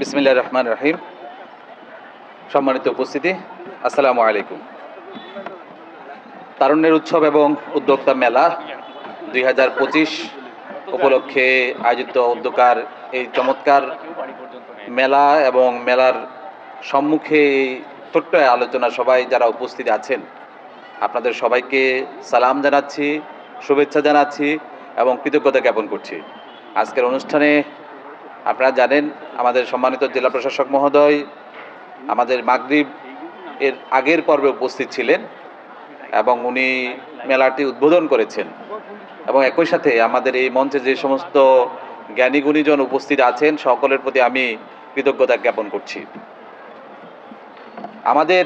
বিসমিল্লা রহমান রাহিম। সম্মানিত উপস্থিতি, আসসালামু আলাইকুম। তারুণ্যের উৎসব এবং উদ্যোক্তা মেলা দুই হাজার পঁচিশ উপলক্ষে আয়োজিত উদ্যোক্তার এই চমৎকার মেলা এবং মেলার সম্মুখে ছোট্ট আলোচনা সবাই যারা উপস্থিত আছেন, আপনাদের সবাইকে সালাম জানাচ্ছি, শুভেচ্ছা জানাচ্ছি এবং কৃতজ্ঞতা জ্ঞাপন করছি। আজকের অনুষ্ঠানে আপনারা জানেন, আমাদের সম্মানিত জেলা প্রশাসক মহোদয় আমাদের মাগরিব এর আগের পর্বে উপস্থিত ছিলেন এবং উনি মেলাটি উদ্বোধন করেছেন। এবং একই সাথে আমাদের এই মঞ্চে যে সমস্ত জ্ঞানী গুণীজন উপস্থিত আছেন, সকলের প্রতি আমি কৃতজ্ঞতা জ্ঞাপন করছি। আমাদের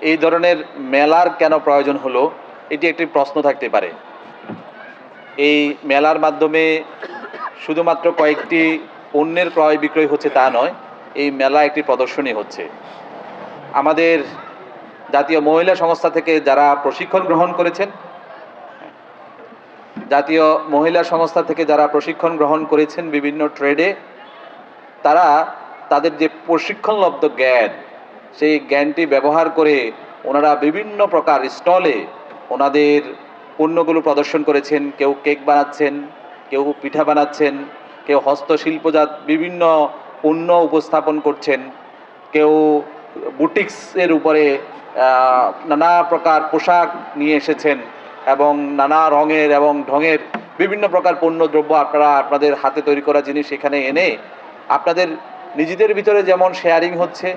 এই ধরনের মেলার কেন প্রয়োজন হলো, এটি একটি প্রশ্ন থাকতে পারে। এই মেলার মাধ্যমে শুধুমাত্র কয়েকটি পণ্যের ক্রয় বিক্রয় হচ্ছে তা নয়, এই মেলা একটি প্রদর্শনী হচ্ছে। আমাদের জাতীয় মহিলা সংস্থা থেকে যারা প্রশিক্ষণ গ্রহণ করেছেন, জাতীয় মহিলা সংস্থা থেকে যারা প্রশিক্ষণ গ্রহণ করেছেন বিভিন্ন ট্রেডে, তারা তাদের যে প্রশিক্ষণলব্ধ জ্ঞান, সেই জ্ঞানটি ব্যবহার করে ওনারা বিভিন্ন প্রকার স্টলে ওনাদের পণ্যগুলো প্রদর্শন করেছেন। কেউ কেক বানাচ্ছেন, কেউ পিঠা বানাচ্ছেন কেউ হস্তশিল্পজাত বিভিন্ন পণ্য উপস্থাপন করছেন, কেউ বুটিক্সের উপরে নানা প্রকার পোশাক নিয়ে এসেছেন এবং নানা রঙের এবং ঢঙের বিভিন্ন প্রকার পণ্য দ্রব্য আপনারা আপনাদের হাতে তৈরি করা জিনিস এখানে এনে আপনাদের নিজেদের ভিতরে যেমন শেয়ারিং হচ্ছে,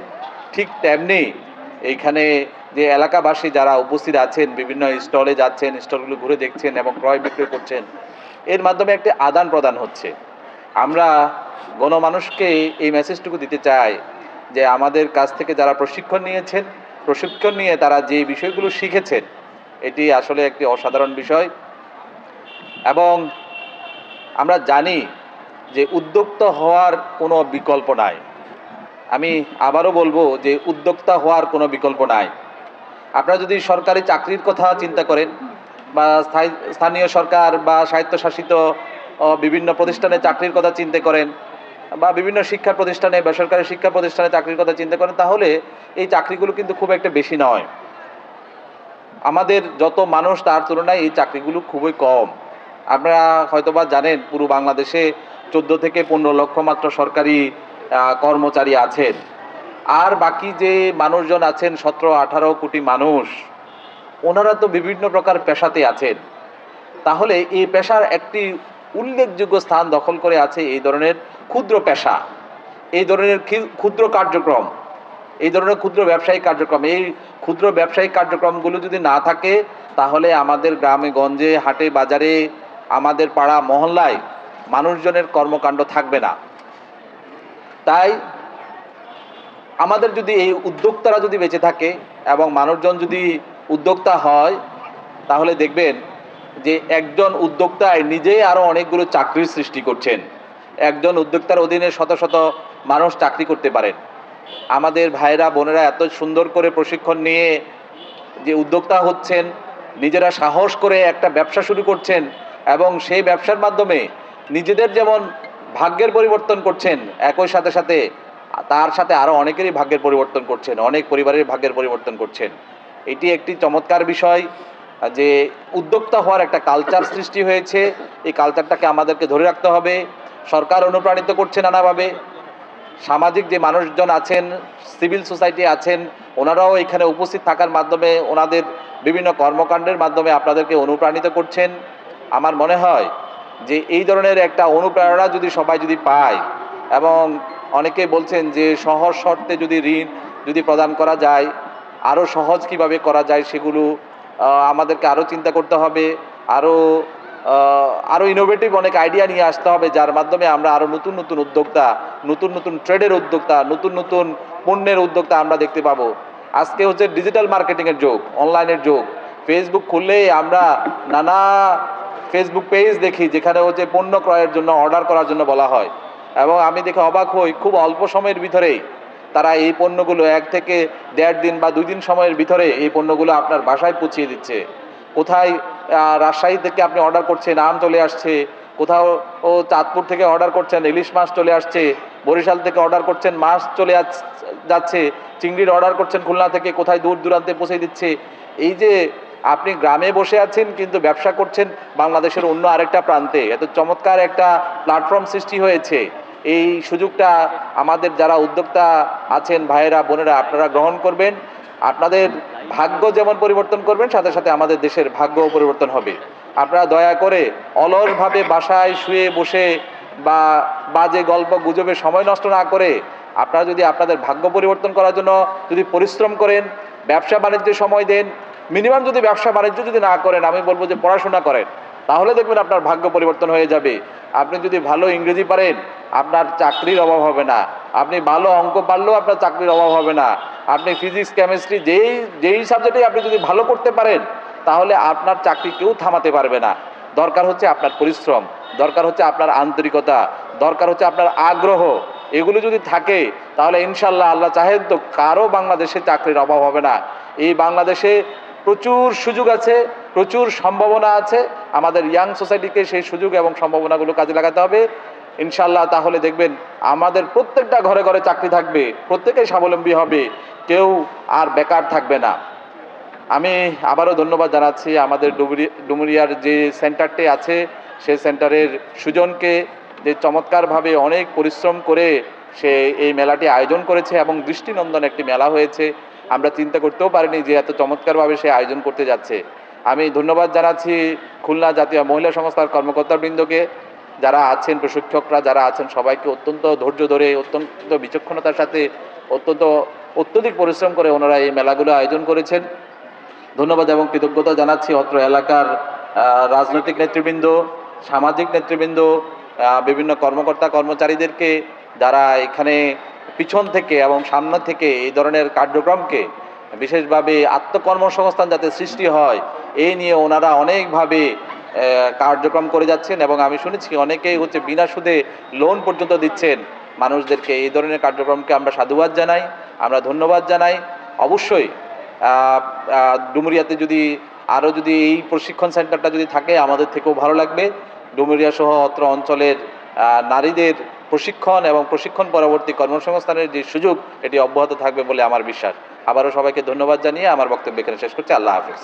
ঠিক তেমনি এইখানে যে এলাকাবাসী যারা উপস্থিত আছেন, বিভিন্ন স্টলে যাচ্ছেন, স্টলগুলো ঘুরে দেখছেন এবং ক্রয় বিক্রয় করছেন, এর মাধ্যমে একটি আদান প্রদান হচ্ছে। আমরা গণমানুষকে এই মেসেজটুকু দিতে চাই যে আমাদের কাছ থেকে যারা প্রশিক্ষণ নিয়েছেন, প্রশিক্ষণ নিয়ে তারা যে বিষয়গুলো শিখেছেন, এটি আসলে একটি অসাধারণ বিষয়। এবং আমরা জানি যে উদ্যোক্তা হওয়ার কোনো বিকল্প নাই। আমি আবারও বলব যে উদ্যোক্তা হওয়ার কোনো বিকল্প নাই। আপনারা যদি সরকারি চাকরির কথা চিন্তা করেন বা স্থায়ী- স্থানীয় সরকার বা স্বায়ত্তশাসিত বিভিন্ন প্রতিষ্ঠানে চাকরির কথা চিন্তা করেন বা বিভিন্ন শিক্ষা প্রতিষ্ঠানে বেসরকারি শিক্ষা প্রতিষ্ঠানে চাকরির কথা চিন্তা করেন, তাহলে এই চাকরিগুলো কিন্তু খুব একটা বেশি নয়। আমাদের যত মানুষ তার তুলনায় এই চাকরিগুলো খুবই কম। আপনারা হয়তোবা জানেন, পুরো বাংলাদেশে চোদ্দ থেকে পনেরো লক্ষ মাত্র সরকারি কর্মচারী আছেন। আর বাকি যে মানুষজন আছেন, সতেরো, আঠারো কোটি মানুষ, ওনারা তো বিভিন্ন প্রকার পেশাতে আছেন। তাহলে এই পেশার একটি উল্লেখযোগ্য স্থান দখল করে আছে এই ধরনের ক্ষুদ্র পেশা। এই ধরনের ক্ষুদ্র কার্যক্রম। এই ধরনের ক্ষুদ্র ব্যবসায়িক কার্যক্রম। এই ক্ষুদ্র ব্যবসায়িক কার্যক্রমগুলো যদি না থাকে, তাহলে আমাদের গ্রামে, গঞ্জে, হাটে, বাজারে, আমাদের পাড়া, মহল্লায় মানুষজনের কর্মকাণ্ড থাকবে না। তাই আমাদের যদি এই উদ্যোক্তারা যদি বেঁচে থাকে এবং মানুষজন যদি উদ্যোক্তা হয়, তাহলে দেখবেন যে একজন উদ্যোক্তায় নিজেই আরও অনেকগুলো চাকরির সৃষ্টি করছেন। একজন উদ্যোক্তার অধীনে শত শত মানুষ চাকরি করতে পারেন। আমাদের ভাইরা বোনেরা এত সুন্দর করে প্রশিক্ষণ নিয়ে যে উদ্যোক্তা হচ্ছেন, নিজেরা সাহস করে একটা ব্যবসা শুরু করছেন এবং সেই ব্যবসার মাধ্যমে নিজেদের যেমন ভাগ্যের পরিবর্তন করছেন, একই সাথে সাথে তার সাথে আরও অনেকেরই ভাগ্যের পরিবর্তন করছেন, অনেক পরিবারের ভাগ্যের পরিবর্তন করছেন। এটি একটি চমৎকার বিষয়। যে উদ্যোক্তা হওয়ার একটা কালচার সৃষ্টি হয়েছে, এই কালচারটাকে আমাদেরকে ধরে রাখতে হবে। সরকার অনুপ্রাণিত করছে নানাভাবে। সামাজিক যে মানুষজন আছেন সিভিল সোসাইটি আছেন, ওনারাও এখানে উপস্থিত থাকার মাধ্যমে, ওনাদের বিভিন্ন কর্মকাণ্ডের মাধ্যমে আপনাদেরকে অনুপ্রাণিত করছেন। আমার মনে হয় যে এই ধরনের একটা অনুপ্রেরণা যদি সবাই যদি পায়, এবং অনেকে বলছেন যে সহজ শর্তে যদি ঋণ যদি প্রদান করা যায় আরও সহজ কীভাবে করা যায় সেগুলো আমাদেরকে আরও চিন্তা করতে হবে আরও আরও ইনোভেটিভ অনেক আইডিয়া নিয়ে আসতে হবে, যার মাধ্যমে আমরা আরও নতুন নতুন উদ্যোক্তা, নতুন নতুন ট্রেডের উদ্যোক্তা, নতুন নতুন পণ্যের উদ্যোক্তা আমরা দেখতে পাবো। আজকে হচ্ছে ডিজিটাল মার্কেটিংয়ের যুগ অনলাইনের যুগ। ফেসবুক খুললেই আমরা নানা ফেসবুক পেজ দেখি, যেখানে হচ্ছে পণ্য ক্রয়ের জন্য অর্ডার করার জন্য বলা হয়। এবং আমি দেখে অবাক হই, খুব অল্প সময়ের ভিতরেই তারা এই পণ্যগুলো এক থেকে দেড় দিন বা দুই দিন সময়ের ভিতরে এই পণ্যগুলো আপনার বাসায় পৌঁছিয়ে দিচ্ছে। কোথায় রাজশাহী থেকে আপনি অর্ডার করছেন, আম চলে আসছে, কোথাও, ও চাঁদপুর থেকে অর্ডার করছেন, ইলিশ মাছ চলে আসছে, বরিশাল থেকে অর্ডার করছেন, মাছ চলে যাচ- যাচ্ছে, চিংড়ির অর্ডার করছেন খুলনা থেকে, কোথায় দূর দূরান্তে পৌঁছে দিচ্ছে। এই যে আপনি গ্রামে বসে আছেন, কিন্তু ব্যবসা করছেন বাংলাদেশের অন্য আরেকটা প্রান্তে। এত চমৎকার একটা প্ল্যাটফর্ম সৃষ্টি হয়েছে। এই সুযোগটা আমাদের যারা উদ্যোক্তা আছেন, ভাইয়েরা, বোনেরা, আপনারা গ্রহণ করবেন। আপনাদের ভাগ্য যেমন পরিবর্তন করবেন, সাথে সাথে আমাদের দেশের ভাগ্যও পরিবর্তন হবে। আপনারা দয়া করে অলসভাবে বাসায় শুয়ে বসে বা বাজে গল্প গুজবে সময় নষ্ট না করে আপনারা যদি আপনাদের ভাগ্য পরিবর্তন করার জন্য যদি পরিশ্রম করেন, ব্যবসা বাণিজ্যে সময় দেন, মিনিমাম যদি ব্যবসা বাণিজ্য যদি না করেন, আমি বলব যে পড়াশোনা করেন, তাহলে দেখবেন আপনার ভাগ্য পরিবর্তন হয়ে যাবে। আপনি যদি ভালো ইংরেজি পারেন আপনার চাকরির অভাব হবে না। আপনি ভালো অঙ্ক পারলেও আপনার চাকরির অভাব হবে না। আপনি ফিজিক্স কেমিস্ট্রি যেই যেই সাবজেক্টে আপনি যদি ভালো করতে পারেন, তাহলে আপনার চাকরি কেউ থামাতে পারবে না। দরকার হচ্ছে আপনার পরিশ্রম, দরকার হচ্ছে আপনার আন্তরিকতা, দরকার হচ্ছে আপনার আগ্রহ। এগুলো যদি থাকে, তাহলে ইনশাল্লাহ আল্লাহ চাহেন তো কারও বাংলাদেশে চাকরির অভাব হবে না। এই বাংলাদেশে প্রচুর সুযোগ আছে, প্রচুর সম্ভাবনা আছে। আমাদের ইয়াং সোসাইটিকে সেই সুযোগ এবং সম্ভাবনাগুলো কাজে লাগাতে হবে। ইনশাল্লাহ তাহলে দেখবেন আমাদের প্রত্যেকটা ঘরে ঘরে চাকরি থাকবে, প্রত্যেকেই স্বাবলম্বী হবে, কেউ আর বেকার থাকবে না। আমি আবারও ধন্যবাদ জানাচ্ছি আমাদের ডুমুরি ডুমুরিয়ার যে সেন্টারটি আছে, সে সেন্টারের সুজনকে যে চমৎকারভাবে অনেক পরিশ্রম করে সে এই মেলাটি আয়োজন করেছে এবং দৃষ্টিনন্দন একটি মেলা হয়েছে। আমরা চিন্তা করতেও পারিনি যে এত চমৎকারভাবে সে আয়োজন করতে যাচ্ছে। আমি ধন্যবাদ জানাচ্ছি খুলনা জাতীয় মহিলা সংস্থার কর্মকর্তাবৃন্দকে। যারা আছেন প্রশিক্ষকরা, যারা আছেন সবাইকে অত্যন্ত ধৈর্য ধরে, অত্যন্ত বিচক্ষণতার সাথে, অত্যন্ত অত্যধিক পরিশ্রম করে ওনারা এই মেলাগুলো আয়োজন করেছেন। ধন্যবাদ এবং কৃতজ্ঞতা জানাচ্ছি অত্র এলাকার রাজনৈতিক নেতৃবৃন্দ, সামাজিক নেতৃবৃন্দ বিভিন্ন কর্মকর্তা কর্মচারীদেরকে যারা এখানে পিছন থেকে এবং সামনে থেকে এই ধরনের কার্যক্রমকে বিশেষভাবে আত্মকর্মসংস্থান যাতে সৃষ্টি হয় এই নিয়ে ওনারা অনেকভাবে কার্যক্রম করে যাচ্ছেন এবং আমি শুনেছি অনেকেই হচ্ছে বিনা সুদে লোন পর্যন্ত দিচ্ছেন। মানুষদেরকে এই ধরনের কার্যক্রমকে আমরা সাধুবাদ জানাই, আমরা ধন্যবাদ জানাই। অবশ্যই ডুমুরিয়াতে যদি আরও যদি এই প্রশিক্ষণ সেন্টারটা যদি থাকে, আমাদের থেকেও ভালো লাগবে। ডুমুরিয়া সহ অত্র অঞ্চলের নারীদের প্রশিক্ষণ এবং প্রশিক্ষণ পরবর্তী কর্মসংস্থানের যে সুযোগ, এটি অব্যাহত থাকবে বলে আমার বিশ্বাস। আবারও সবাইকে ধন্যবাদ জানিয়ে আমার বক্তব্য এখানে শেষ করছি। আল্লাহ হাফিজ।